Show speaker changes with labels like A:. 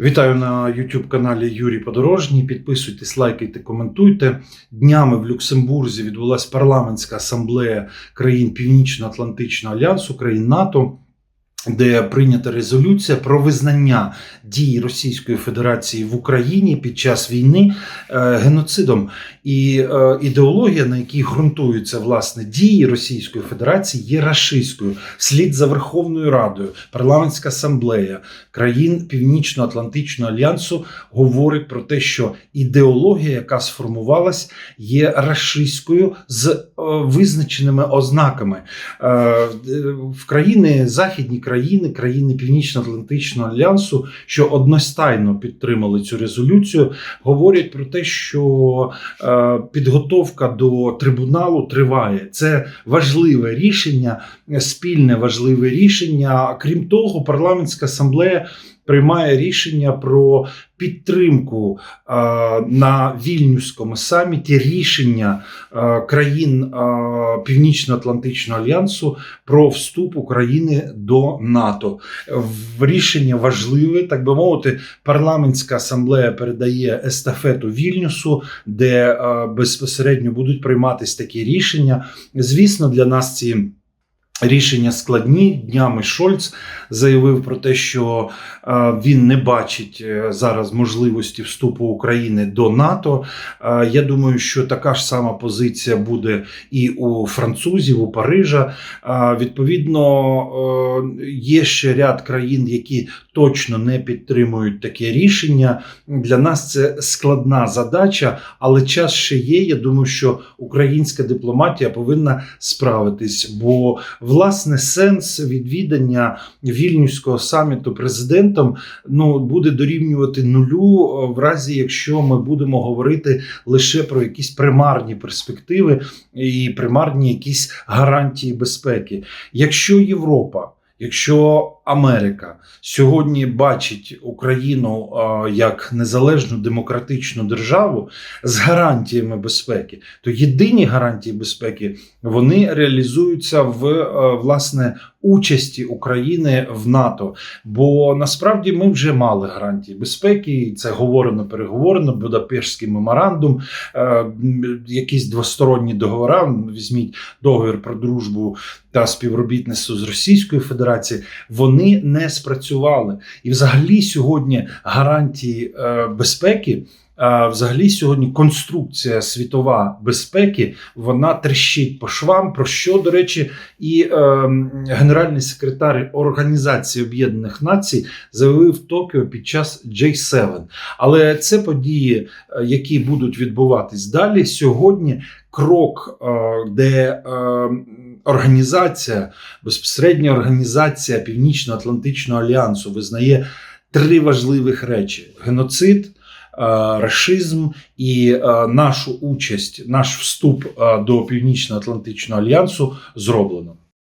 A: Вітаю на YouTube каналі Юрій Подорожній. Підписуйтесь, лайкайте, коментуйте. Днями в Люксембурзі відбулася парламентська асамблея країн Північно-Атлантичного альянсу, країн НАТО, де прийнята резолюція про визнання дій Російської Федерації в Україні під час війни е, геноцидом. І е, ідеологія, на якій ґрунтуються власне дії Російської Федерації, є рашистською. Вслід за Верховною Радою, парламентська асамблея країн Північно-Атлантичного альянсу говорить про те, що ідеологія, яка сформувалась, є рашистською з е, визначеними ознаками. В країни західні країни, країни Північно-Атлантичного альянсу, що одностайно підтримали цю резолюцію, говорять про те, що е, підготовка до трибуналу триває. Це важливе рішення, спільне важливе рішення. Крім того, парламентська асамблея. Приймає рішення про підтримку е, на вільнюському саміті рішення е, країн е, Північно-Атлантичного альянсу про вступ України до НАТО. Рішення важливе, так би мовити, парламентська асамблея передає естафету Вільнюсу, де е, безпосередньо будуть прийматися такі рішення. Звісно, для нас ці. Рішення складні днями Шольц заявив про те, що е, він не бачить е, зараз можливості вступу України до НАТО. Е, я думаю, що така ж сама позиція буде і у французів, у Парижа. Відповідно, є ще ряд країн, які точно не підтримують таке рішення. Для нас це складна задача, але час ще є. Я думаю, що українська дипломатія повинна справитись. бо власне сенс відвідання вільнюського саміту президентом ну буде дорівнювати нулю в разі, якщо ми будемо говорити лише про якісь примарні перспективи і примарні якісь гарантії безпеки. Якщо Європа. Якщо Америка сьогодні бачить Україну як незалежну демократичну державу з гарантіями безпеки, то єдині гарантії безпеки вони реалізуються в е, власне участі України в НАТО. Бо насправді ми вже мали гарантії безпеки, це говорено, переговорено. Будапештський меморандум, е, якісь двосторонні договори. Візьміть договір про дружбу та співробітництво з Російською Федерацією. Вони не спрацювали. І, взагалі, сьогодні гарантії е, безпеки. А взагалі сьогодні конструкція світова безпеки вона тріщить по швам. Про що до речі, і е, генеральний секретар Організації Об'єднаних Націй заявив Токіо під час J7. Але це події, е, які будуть відбуватись далі. Сьогодні крок, е, де е, організація, безпосередня організація Північно-Атлантичного альянсу визнає три важливих речі: геноцид. е, Рашизм і е, нашу участь, наш вступ е, до Північно-Атлантичного альянсу зроблено.